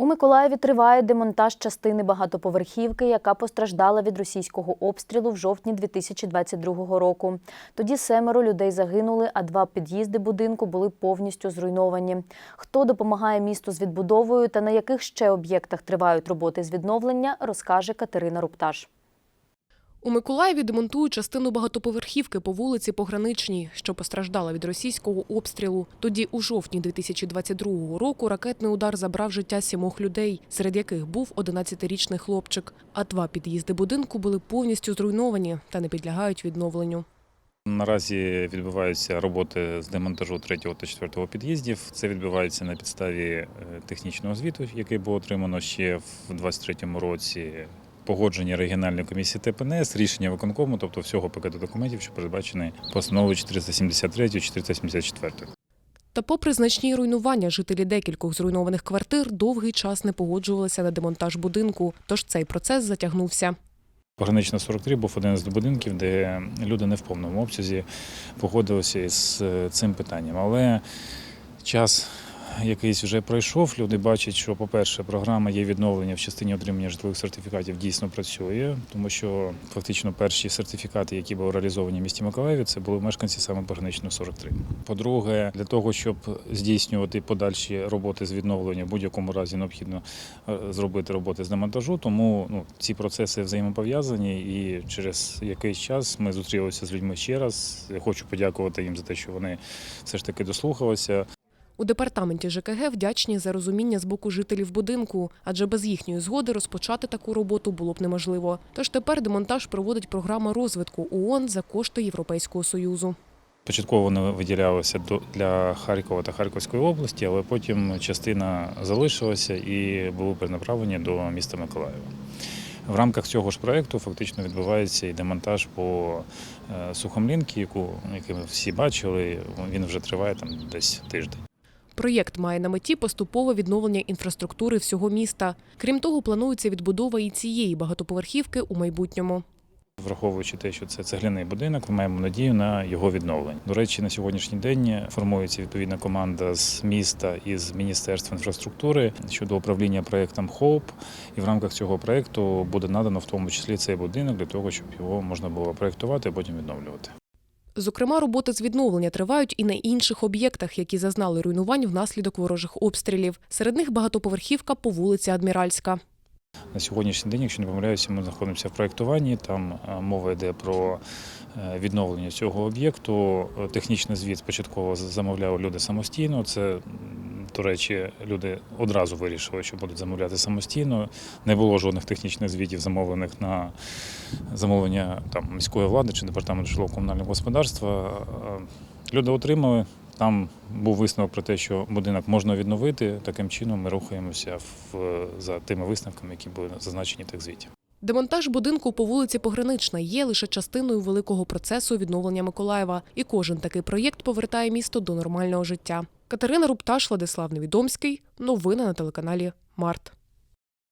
У Миколаєві триває демонтаж частини багатоповерхівки, яка постраждала від російського обстрілу в жовтні 2022 року. Тоді семеро людей загинули, а два під'їзди будинку були повністю зруйновані. Хто допомагає місту з відбудовою та на яких ще об'єктах тривають роботи з відновлення, розкаже Катерина Рупташ. У Миколаєві демонтують частину багатоповерхівки по вулиці Пограничній, що постраждала від російського обстрілу. Тоді, у жовтні 2022 року, ракетний удар забрав життя сімох людей, серед яких був 11-річний хлопчик. А два під'їзди будинку були повністю зруйновані та не підлягають відновленню. Наразі відбуваються роботи з демонтажу третього та четвертого під'їздів. Це відбувається на підставі е, технічного звіту, який було отримано ще в 2023 році. Погодження регіональної комісії ТПНС, рішення виконкому, тобто всього пакету документів, що передбачений постановою 473 474. Та попри значні руйнування, жителі декількох зруйнованих квартир довгий час не погоджувалися на демонтаж будинку, тож цей процес затягнувся. Погранична 43 був один з будинків, де люди не в повному обсязі погодилися із е, цим питанням. Але час якийсь вже пройшов. Люди бачать, що, по-перше, програма є відновлення в частині отримання житлових сертифікатів дійсно працює, тому що фактично перші сертифікати, які були реалізовані в місті Миколаєві, це були мешканці саме пограничного 43. По-друге, для того, щоб здійснювати подальші роботи з відновлення, в будь-якому разі необхідно е, зробити роботи з демонтажу. Тому ну, ці процеси взаємопов'язані, і через якийсь час ми зустрілися з людьми ще раз. Я хочу подякувати їм за те, що вони все ж таки дослухалися. У департаменті ЖКГ вдячні за розуміння з боку жителів будинку, адже без їхньої згоди розпочати таку роботу було б неможливо. Тож тепер демонтаж проводить програма розвитку ООН за кошти Європейського союзу. Початково вони виділялися для Харкова та Харківської області, але потім частина залишилася і були перенаправлені до міста Миколаєва. В рамках цього ж проєкту фактично відбувається і демонтаж по е, Сухомлінки, яку який ми всі бачили. Він вже триває там десь тиждень. Проєкт має на меті поступове відновлення інфраструктури всього міста. Крім того, планується відбудова і цієї багатоповерхівки у майбутньому. Враховуючи те, що це цегляний будинок, ми маємо надію на його відновлення. До речі, на сьогоднішній день формується відповідна команда з міста і з міністерства інфраструктури щодо управління проектом ХОП. І в рамках цього проекту буде надано в тому числі цей будинок для того, щоб його можна було проектувати, а потім відновлювати. Зокрема, роботи з відновлення тривають і на інших об'єктах, які зазнали руйнувань внаслідок ворожих обстрілів. Серед них багатоповерхівка по вулиці Адміральська. На сьогоднішній день, якщо не помиляюся, ми знаходимося в проєктуванні. Там е, мова йде про е, відновлення цього об'єкту. Е, Технічний звіт спочатку замовляли люди самостійно. Це, до речі, люди одразу вирішили, що будуть замовляти самостійно. Не було жодних технічних звітів, замовлених на замовлення там, міської влади чи департаменту житлово-комунального господарства. Е, Люди отримали. Там був висновок про те, що будинок можна відновити. Таким чином ми рухаємося в, за тими висновками, які були зазначені в тих звіті. Демонтаж будинку по вулиці Погранична є лише частиною великого процесу відновлення Миколаєва, і кожен такий проєкт повертає місто до нормального життя. Катерина Рупташ, Владислав Невідомський. Новини на телеканалі Март.